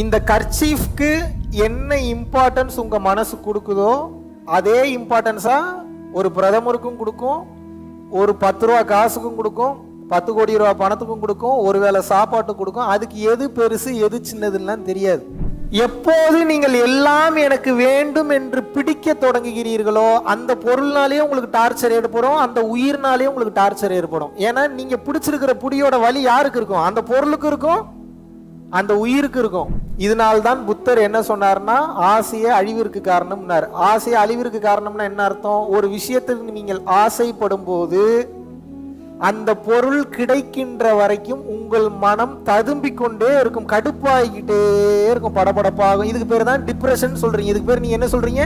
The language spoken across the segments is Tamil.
இந்த கர்ச்சீஃப்க்கு என்ன இம்பார்ட்டன்ஸ் உங்கள் மனசு கொடுக்குதோ அதே இம்பார்ட்டன்ஸாக ஒரு பிரதமருக்கும் கொடுக்கும் ஒரு பத்து ரூபா காசுக்கும் கொடுக்கும் பத்து கோடி ரூபா பணத்துக்கும் கொடுக்கும் ஒரு வேளை சாப்பாட்டு கொடுக்கும் அதுக்கு எது பெருசு எது சின்னதுலாம் தெரியாது. எப்போது நீங்கள் எல்லாம் எனக்கு வேண்டும் என்று பிடிக்க தொடங்குகிறீர்களோ அந்த பொருள்னாலேயே உங்களுக்கு டார்ச்சர் ஏற்படும் அந்த உயிர்னாலேயே உங்களுக்கு டார்ச்சர் ஏற்படும். ஏன்னா நீங்கள் பிடிச்சிருக்கிற புடியோட வலி யாருக்கு இருக்கும்? அந்த பொருளுக்கு இருக்கும் அந்த உயிருக்கு இருக்கும். இதனால்தான் புத்தர் என்ன சொன்னார்னா ஆசைய அழிவிற்கு காரணம்னார். ஆசைய அழிவிற்கு காரணம்னா என்ன அர்த்தம்? ஒரு விஷயத்தில் நீங்கள் ஆசைப்படும் போது அந்த பொருள் கிடைக்கின்ற வரைக்கும் உங்கள் மனம் ததும்பிக் கொண்டே இருக்கும் கடுப்பாகிக்கிட்டே இருக்கும் படபடப்பாகும் இதுக்கு பேர் தான் டிப்ரெஷன் சொல்றீங்க. இதுக்கு பேர் நீங்க என்ன சொல்றீங்க?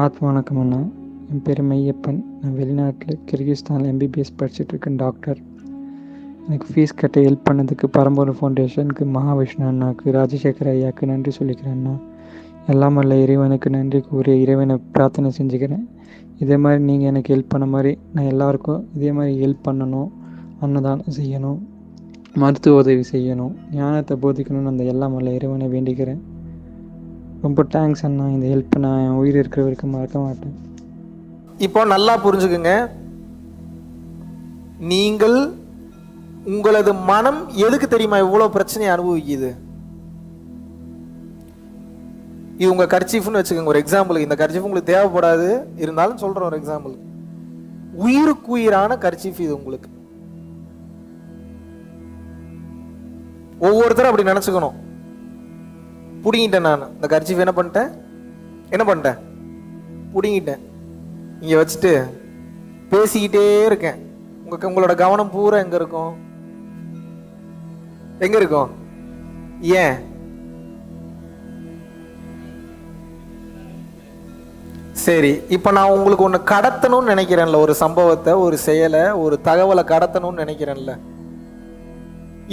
ஆத்ம வணக்கம் அண்ணா. என் பேர் மையப்பன். நான் வெளிநாட்டில் கிர்கிஸ்தானில் எம்பிபிஎஸ் படிச்சுட்ருக்கேன் டாக்டர். எனக்கு ஃபீஸ் கட்ட ஹெல்ப் பண்ணதுக்கு பரம்பூர் ஃபவுண்டேஷனுக்கு மகாவிஷ்ணு அண்ணாக்கு ராஜசேகர் ஐயாவுக்கு நன்றி சொல்லிக்கிறேன் அண்ணா. எல்லாம் வல்ல இறைவனுக்கு நன்றி கூறி இறைவனை பிரார்த்தனை செஞ்சுக்கிறேன். இதே மாதிரி நீங்கள் எனக்கு ஹெல்ப் பண்ண மாதிரி நான் எல்லாருக்கும் இதே மாதிரி ஹெல்ப் பண்ணணும் அன்னதானம் செய்யணும் மருத்துவ உதவி செய்யணும் ஞானத்தை போதிக்கணும்னு அந்த எல்லாம் வல்ல இறைவனை வேண்டிக்கிறேன். ரொம்ப தேங்க்ஸ் அண்ணா. இந்த ஹெல்ப் நான் என் உயிர் இருக்கிற வரைக்கும் மறக்க மாட்டேன். இப்போ நல்லா புரிஞ்சுக்குங்க. நீங்கள் உங்களது மனம் எதுக்கு தெரியுமா இவ்வளோ பிரச்சனையை அனுபவிக்குது? இது உங்கள் கர்ச்சீஃப்னு வச்சுக்கோங்க ஒரு எக்ஸாம்பிள் இந்த கர்ச்சீஃப் உங்களுக்கு தேவைப்படாது. இருந்தாலும் சொல்கிறோம் ஒரு எக்ஸாம்பிள் உயிருக்குயிரான கர்ச்சீஃப் இது உங்களுக்கு. ஒவ்வொருத்தரும் அப்படி நினச்சிக்கணும். பிடுங்கிட்டேன் நான். இந்த கர்ச்சிஃப் என்ன பண்ணிட்டேன்? என்ன பண்ணிட்டேன்? பிடுங்கிட்டேன். இங்கே வச்சுட்டு பேசிக்கிட்டே இருக்கேன். உங்க உங்களோட கவனம் பூரா எங்கே இருக்கும்? எங்க இருக்கும்? ஏன்? சரி இப்போ நான் உங்களுக்கு ஒன்று கடத்தணும்னு நினைக்கிறேன்ல. ஒரு சம்பவத்தை ஒரு செயலை ஒரு தகவலை கடத்தணும்னு நினைக்கிறேன்ல.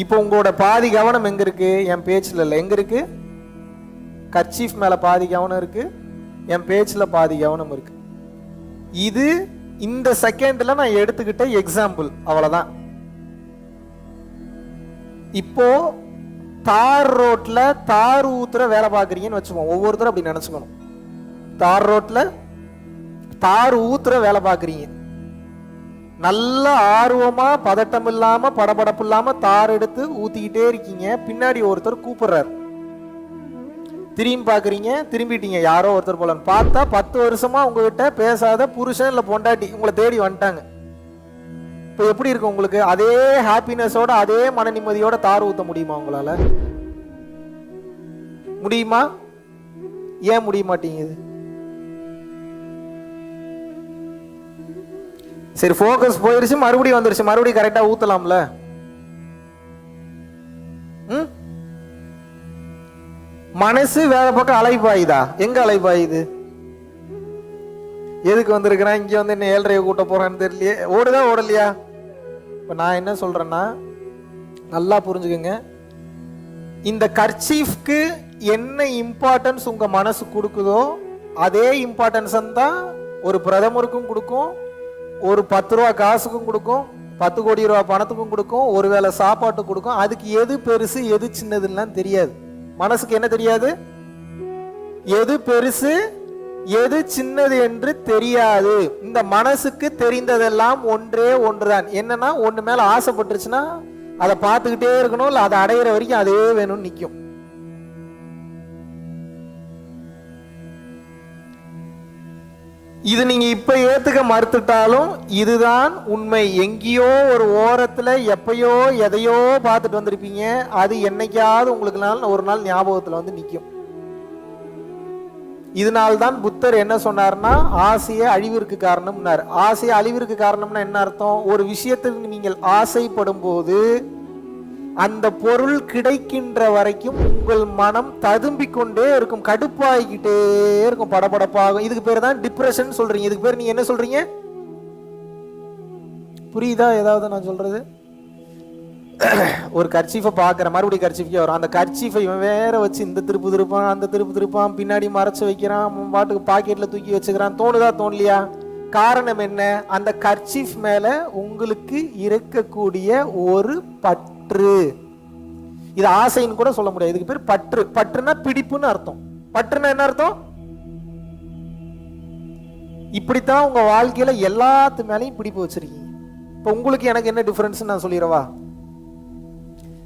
இப்போ உங்களோட பாதி கவனம் எங்க இருக்கு? என் பேச்சில் இல்லை எங்க இருக்கு? கர்ச்சீஃப் மேலே பாதி கவனம் இருக்குது என் பேச்சில் பாதி கவனம் இருக்குது இது இந்த செகண்டில் நான் எடுத்துக்கிட்ட எக்ஸாம்பிள் அவ்வளோதான் இப்போ தார் ரோட்டில் தார் ஊத்துற வேலை பார்க்குறீங்கன்னு வச்சுப்போம் ஒவ்வொருத்தரும் அப்படி நினச்சிக்கணும். தார் ரோட்டில் தார் ஊத்துற வேலை பார்க்குறீங்க. நல்ல ஆர்வமாக பதட்டம் இல்லாமல் படபடப்பு இல்லாமல் தார் எடுத்து ஊற்றிக்கிட்டே இருக்கீங்க பின்னாடி ஒருத்தர் கூப்பிடுறாரு. திரும்பி பார்க்குறீங்க திரும்பிட்டீங்க. யாரோ ஒருத்தர் போலன்னு பார்த்தா பத்து வருஷமா உங்ககிட்ட பேசாத புருஷன் இல்லை பொண்டாட்டி உங்களை தேடி வந்துட்டாங்க. இப்போ எப்படி இருக்கு உங்களுக்கு? அதே ஹாப்பினஸோட அதே மன நிம்மதியோட தார் ஊத்த முடியுமா உங்களால? முடியுமா? ஏன் முடிய மாட்டேங்குது? சரி ஃபோக்கஸ் போயிருச்சு மறுபடியும் வந்துருச்சு. மறுபடியும் கரெக்டாக ஊற்றலாம்ல மனசு வேற பக்கம் அலைப்பாயுதா? எங்க அலைப்பாயுது? எதுக்கு வந்திருக்கிறான் இங்க வந்து என்ன ஏழரையை கூட்ட போறான்னு தெரியலையே. ஓடுதா ஓடலையா? இப்ப நான் என்ன சொல்றேன்னா நல்லா புரிஞ்சுக்குங்க. இந்த கர்ச்சீஃப்க்கு என்ன இம்பார்ட்டன்ஸ் உங்க மனசு கொடுக்குதோ அதே இம்பார்ட்டன்ஸ் தான் ஒரு பிரதமருக்கும் கொடுக்கும் ஒரு பத்து ரூபா காசுக்கும் கொடுக்கும் பத்து கோடி ரூபா பணத்துக்கும் கொடுக்கும் ஒருவேளை சாப்பாட்டுக்கு கொடுக்கும். அதுக்கு எது பெருசு எது சின்னதுலாம் தெரியாது. மனசுக்கு என்ன தெரியாது? எது பெருசு எது சின்னது என்று தெரியாது. இந்த மனசுக்கு தெரிந்ததெல்லாம் ஒன்றே ஒன்றுதான். என்னன்னா ஒன்று மேல ஆசைப்பட்டுருச்சுன்னா அதை பார்த்துக்கிட்டே இருக்கணும் இல்லை அதை அடையிற வரைக்கும் அதே வேணும்னு நிற்கும் இது நீங்க இப்ப ஏத்துக்க மறுத்துட்டாலும் இதுதான் உண்மை. எங்கேயோ ஒரு ஓரத்துல எப்பயோ எதையோ பார்த்துட்டு வந்திருப்பீங்க. அது என்னைக்காவது உங்களுக்கு நாள் ஒரு நாள் ஞாபகத்துல வந்து நிற்கும் இதனால்தான் புத்தர் என்ன சொன்னார்னா ஆசைய அழிவிற்கு காரணம்னார். ஆசையை அழிவிற்கு காரணம்னா என்ன அர்த்தம்? ஒரு விஷயத்துக்கு நீங்கள் ஆசைப்படும் போது அந்த பொருள் கிடைக்கின்ற வரைக்கும் உங்கள் மனம் ததும்பி கொண்டே இருக்கும் கடுப்பாகிக்கிட்டே இருக்கும் படபடப்பாகும். இதுக்கு பேர் தான் டிப்ரெஷன் சொல்றீங்க. இதுக்கு பேர் நீங்க என்ன சொல்றீங்க? புரியுதா? ஏதாவது நான் சொல்றது? ஒரு கர்ச்சீஃபை பார்க்குற மறுபடியும் கர்ச்சீஃபே வரும். அந்த கர்ச்சீஃபை இவன் வேற வச்சு இந்த திருப்பு திருப்பான் அந்த திருப்பு திருப்பான் பின்னாடி மறைச்சு வைக்கிறான் பாட்டுக்கு பாக்கெட்டில் தூக்கி வச்சுக்கிறான். தோணுதா தோணலையா? காரணம் என்ன? அந்த கர்ச்சீஃப் மேல உங்களுக்கு இருக்கக்கூடிய ஒரு பற்று பற்று. இது ஆசைன்னு கூட சொல்ல முடியாது. இதுக்கு பேர் பற்று. பற்றுனா பிடிப்புன்னு அர்த்தம். பற்றுனா என்ன அர்த்தம்? இப்படித்தான் உங்க வாழ்க்கையில எல்லாத்து மேலையும் பிடிப்பு வச்சிருக்கீங்க. இப்போ உங்களுக்கு எனக்கு என்ன டிஃபரன்ஸ் நான் சொல்லிடவா?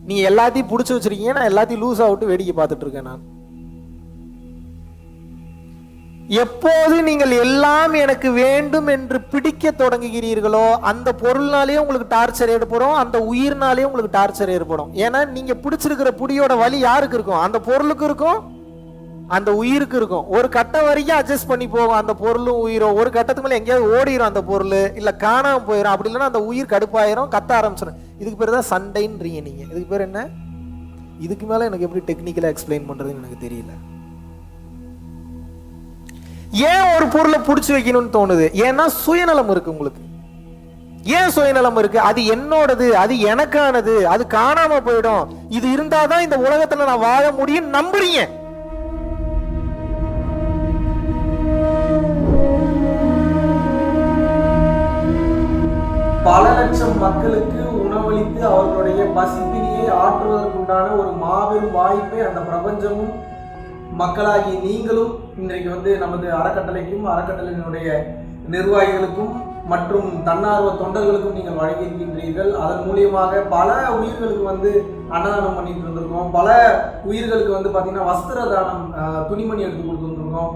நீ எல்லாத்தையும் பிடிச்சி வச்சிருக்கீங்க. நான் எல்லாத்தையும் லூஸ் விட்டு வேடிக்கை பார்த்துட்டு இருக்கேன் நான். எப்போது நீங்கள் எல்லாம் எனக்கு வேண்டும் என்று பிடிக்க தொடங்குகிறீர்களோ அந்த பொருள்னாலே உங்களுக்கு டார்ச்சர் ஏற்படும் அந்த உயிர்னாலே உங்களுக்கு டார்ச்சர் ஏற்படும். ஏன்னா நீங்க பிடிச்சிருக்கிற புடியோட வலி யாருக்கு இருக்கும்? அந்த பொருளுக்கு இருக்கும் அந்த உயிருக்கு இருக்கும். ஒரு கட்டம் வரைக்கும் அட்ஜஸ்ட் பண்ணி போகும் அந்த பொருளும் உயிரும் ஒரு கட்டத்துக்கு மேலே எங்கேயாவது ஓடிரும் அந்த பொருள் இல்ல காணாமல் போயிடும் அப்படி இல்லைன்னா அந்த உயிர் கடுப்பாயிரும் கத்த ஆரம்பிச்சிடும் இதுக்கு பேர் தான் சண்டைன்றீங்க நீங்க. இதுக்கு பேர் என்ன? இதுக்கு மேல எனக்கு எப்படி டெக்னிக்கலா எக்ஸ்பிளைன் பண்றதுன்னு எனக்கு தெரியல. ஏன் ஒரு பொருளை பிடிச்சி வைக்கணும்னு தோணுது? ஏன்னா சுயநலம் இருக்கு உங்களுக்கு. ஏன் சுயநலம் இருக்கு? அது என்னோடது அது எனக்கானது அது காணாம போயிடும். இது இருந்தாதான் இந்த உலகத்துல நான் வாழ முடியும் நம்புறீங்க. பல லட்சம் மக்களுக்கு உணவளித்து அவர்களுடைய பசிப்பினியை ஆற்றுவதற்குண்டான ஒரு மாபெரும் வாய்ப்பை அந்த பிரபஞ்சமும் மக்களாகி நீங்களும் இன்றைக்கு வந்து நமது அறக்கட்டளைக்கும் அறக்கட்டளையினுடைய நிர்வாகிகளுக்கும் மற்றும் தன்னார்வ தொண்டர்களுக்கும் நீங்கள் வழங்கியிருக்கின்றீர்கள். அதன் மூலியமாக பல உயிர்களுக்கு வந்து அன்னதானம் பண்ணிட்டு இருந்திருக்கோம் பல உயிர்களுக்கு வந்து பார்த்தீங்கன்னா வஸ்திர தானம் துணிமணி எடுத்து கொடுத்துருந்துருக்கோம்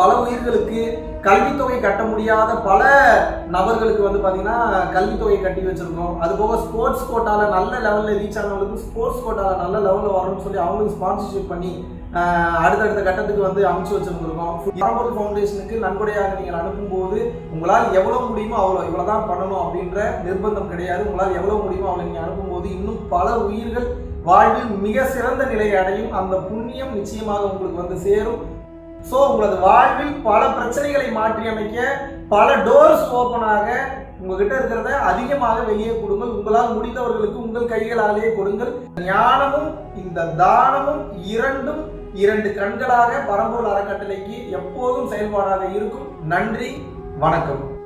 பல உயிர்களுக்கு கல்வித்தொகை கட்ட முடியாத பல நபர்களுக்கு வந்து பார்த்தீங்கன்னா கல்வித்தொகை கட்டி வச்சிருக்கோம். அது போக ஸ்போர்ட்ஸ் கோட்டால நல்ல லெவலில் ரீச் ஆனவங்களுக்கு ஸ்போர்ட்ஸ் கோட்டால நல்ல லெவலில் வரணும்னு சொல்லி அவங்களுக்கு ஸ்பான்சர்ஷிப் பண்ணி அடுத்தடுத்த கட்டத்துக்கு வந்து அமைச்சு வச்சிருந்திருக்கோம். பரம்பொருள் ஃபவுண்டேஷனுக்கு நன்கொடையாக நீங்கள் அனுப்பும்போது உங்களால் எவ்வளோ முடியுமோ அவ்வளோ இவ்வளோ தான் பண்ணணும் அப்படின்ற நிர்பந்தம் கிடையாது. உங்களால் எவ்வளோ முடியுமோ அவ்வளோ நீங்கள் அனுப்பும்போது இன்னும் பல உயிர்கள் வாழ்வில் மிக சிறந்த நிலையை அடையும். அந்த புண்ணியம் நிச்சயமாக உங்களுக்கு வந்து சேரும். ஸோ உங்களது வாழ்வில் பல பிரச்சனைகளை மாற்றி அமைக்க பல டோர்ஸ் ஓப்பனாக உங்ககிட்ட இருக்கிறத அதிகமாக வெளியே கொடுங்கள். உங்களால் முடிந்தவர்களுக்கு உங்கள் கைகளாலேயே கொடுங்கள். ஞானமும் இந்த தானமும் இரண்டும் இரண்டு கண்களாக பரம்பூர் அறக்கட்டளைக்கு எப்போதும் செயல்பாடாக இருக்கும். நன்றி வணக்கம்.